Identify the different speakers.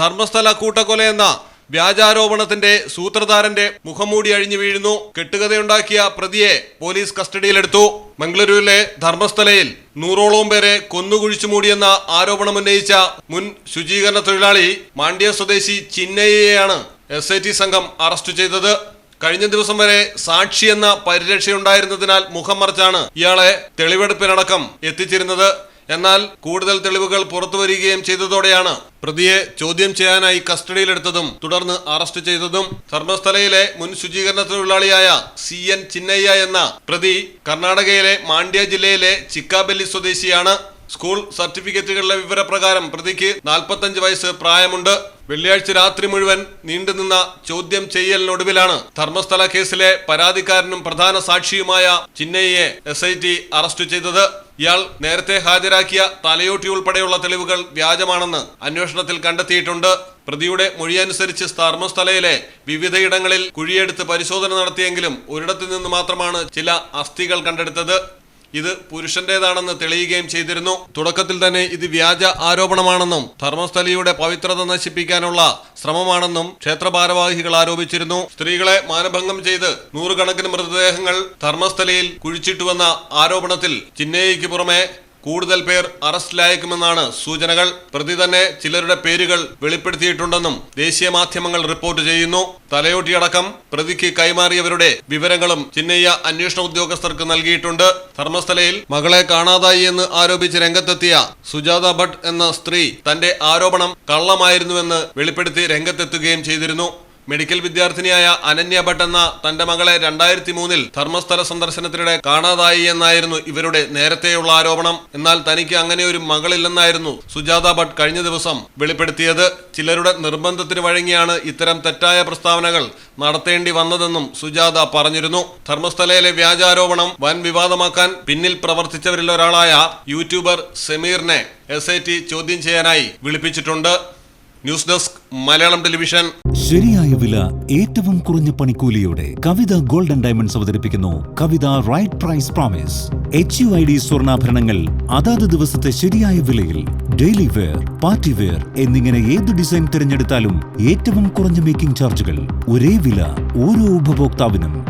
Speaker 1: ധർമ്മസ്ഥല കൂട്ടക്കൊലയെന്ന വ്യാജാരോപണത്തിന്റെ സൂത്രധാരന്റെ മുഖംമൂടി അഴിഞ്ഞു വീഴുന്നു. കെട്ടുകഥയുണ്ടാക്കിയ പ്രതിയെ പോലീസ് കസ്റ്റഡിയിലെടുത്തു. മംഗളൂരുവിലെ ധർമ്മസ്ഥലയിൽ നൂറോളം പേരെ കൊന്നുകുഴിച്ചു മൂടിയെന്ന ആരോപണം ഉന്നയിച്ച മുൻ ശുചീകരണ തൊഴിലാളി മാണ്ഡ്യ സ്വദേശി ചിന്നയ്യയാണ് എസ് ഐ ടി സംഘം അറസ്റ്റ് ചെയ്തത്. കഴിഞ്ഞ ദിവസം വരെ സാക്ഷി എന്ന പരിരക്ഷയുണ്ടായിരുന്നതിനാൽ മുഖം മറച്ചാണ് ഇയാളെ തെളിവെടുപ്പിനടക്കം എത്തിച്ചിരുന്നത്. എന്നാൽ കൂടുതൽ തെളിവുകൾ പുറത്തുവരികയും ചെയ്തതോടെയാണ് പ്രതിയെ ചോദ്യം ചെയ്യാനായി കസ്റ്റഡിയിലെടുത്തതും തുടർന്ന് അറസ്റ്റ് ചെയ്തതും ധർമ്മസ്ഥലയിലെ മുൻ ശുചീകരണ തൊഴിലാളിയായ സി എൻ ചിന്നയ്യ എന്ന പ്രതി കർണാടകയിലെ മാണ്ഡ്യ ജില്ലയിലെ ചിക്കാബെല്ലി സ്വദേശിയാണ്. സ്കൂൾ സർട്ടിഫിക്കറ്റുകളിലെ വിവരപ്രകാരം പ്രതിക്ക് നാൽപ്പത്തഞ്ച് വയസ്സ് പ്രായമുണ്ട്. വെള്ളിയാഴ്ച രാത്രി മുഴുവൻ നീണ്ടുനിന്ന ചോദ്യം ചെയ്യലിനൊടുവിലാണ് ധർമ്മസ്ഥല കേസിലെ പരാതിക്കാരനും പ്രധാന സാക്ഷിയുമായ ചിന്നയ്യെ എസ് അറസ്റ്റ് ചെയ്തത്. ഇയാൾ നേരത്തെ ഹാജരാക്കിയ തലയോട്ടി ഉൾപ്പെടെയുള്ള തെളിവുകൾ വ്യാജമാണെന്ന് അന്വേഷണത്തിൽ കണ്ടെത്തിയിട്ടുണ്ട്. പ്രതിയുടെ മൊഴിയനുസരിച്ച് സ്ഥർമ്മസ്ഥലയിലെ വിവിധയിടങ്ങളിൽ കുഴിയെടുത്ത് പരിശോധന നടത്തിയെങ്കിലും ഒരിടത്തു നിന്ന് മാത്രമാണ് ചില അസ്ഥികൾ കണ്ടെടുത്തത്. ഇത് പുരുഷന്റേതാണെന്ന് തെളിയുകയും ചെയ്തിരുന്നു. തുടക്കത്തിൽ തന്നെ ഇത് വ്യാജ ആരോപണമാണെന്നും ധർമ്മസ്ഥലിയുടെ പവിത്രത നശിപ്പിക്കാനുള്ള ശ്രമമാണെന്നും ക്ഷേത്ര ഭാരവാഹികൾ ആരോപിച്ചിരുന്നു. സ്ത്രീകളെ മാനഭംഗം ചെയ്ത് നൂറുകണക്കിന് മൃതദേഹങ്ങൾ ധർമ്മസ്ഥലയിൽ കുഴിച്ചിട്ടുവെന്ന ആരോപണത്തിൽ ചിന്നയ്യയ്ക്ക് പുറമെ കൂടുതൽ പേർ അറസ്റ്റിലായേക്കുമെന്നാണ് സൂചനകൾ. പ്രതി തന്നെ ചിലരുടെ പേരുകൾ വെളിപ്പെടുത്തിയിട്ടുണ്ടെന്നും ദേശീയ മാധ്യമങ്ങൾ റിപ്പോർട്ട് ചെയ്യുന്നു. തലയോട്ടിയടക്കം പ്രതിക്ക് കൈമാറിയവരുടെ വിവരങ്ങളും ചിന്നയ്യ അന്വേഷണ ഉദ്യോഗസ്ഥർക്ക് നൽകിയിട്ടുണ്ട്. ധർമ്മസ്ഥലയിൽ മകളെ കാണാതായി എന്ന് ആരോപിച്ച് രംഗത്തെത്തിയ സുജാത ഭട്ട് എന്ന സ്ത്രീ തന്റെ ആരോപണം കള്ളമായിരുന്നുവെന്ന് വെളിപ്പെടുത്തി രംഗത്തെത്തുകയും ചെയ്തിരുന്നു. മെഡിക്കൽ വിദ്യാർത്ഥിനിയായ അനന്യ ഭട്ട് എന്ന തന്റെ മകളെ രണ്ടായിരത്തി മൂന്നിൽ ധർമ്മസ്ഥല സന്ദർശനത്തിനിടെ കാണാതായി എന്നായിരുന്നു ഇവരുടെ നേരത്തെയുള്ള ആരോപണം. എന്നാൽ തനിക്ക് അങ്ങനെ ഒരു മകളില്ലെന്നായിരുന്നു സുജാത ഭട്ട് കഴിഞ്ഞ ദിവസം വെളിപ്പെടുത്തിയത്. ചിലരുടെ നിർബന്ധത്തിന് വഴങ്ങിയാണ് ഇത്തരം തെറ്റായ പ്രസ്താവനകൾ നടത്തേണ്ടി വന്നതെന്നും സുജാത പറഞ്ഞിരുന്നു. ധർമ്മസ്ഥലയിലെ വ്യാജാരോപണം വൻ വിവാദമാക്കാൻ പിന്നിൽ പ്രവർത്തിച്ചവരിലൊരാളായ യൂട്യൂബർ സമീറിനെ എസ് ചോദ്യം ചെയ്യാനായി വിളിപ്പിച്ചിട്ടുണ്ട്. News desk Malayalam television.
Speaker 2: ശരിയായ വില ഏറ്റവും കുറഞ്ഞ പണിക്കൂലിയോടെ കവിത ഗോൾഡൻ ഡയമണ്ട്സ് അവതരിപ്പിക്കുന്നു. Kavitha right price promise. H U I D സ്വർണാഭരണങ്ങൾ അതാത് ദിവസത്തെ ശരിയായ വിലയിൽ ഡെയിലി വെയർ പാർട്ടി വെയർ എന്നിങ്ങനെ ഏത് ഡിസൈൻ തിരഞ്ഞെടുത്താലും ഏറ്റവും കുറഞ്ഞ മേക്കിംഗ് ചാർജുകൾ ഒരേ വില ഓരോ ഉപഭോക്താവിനും.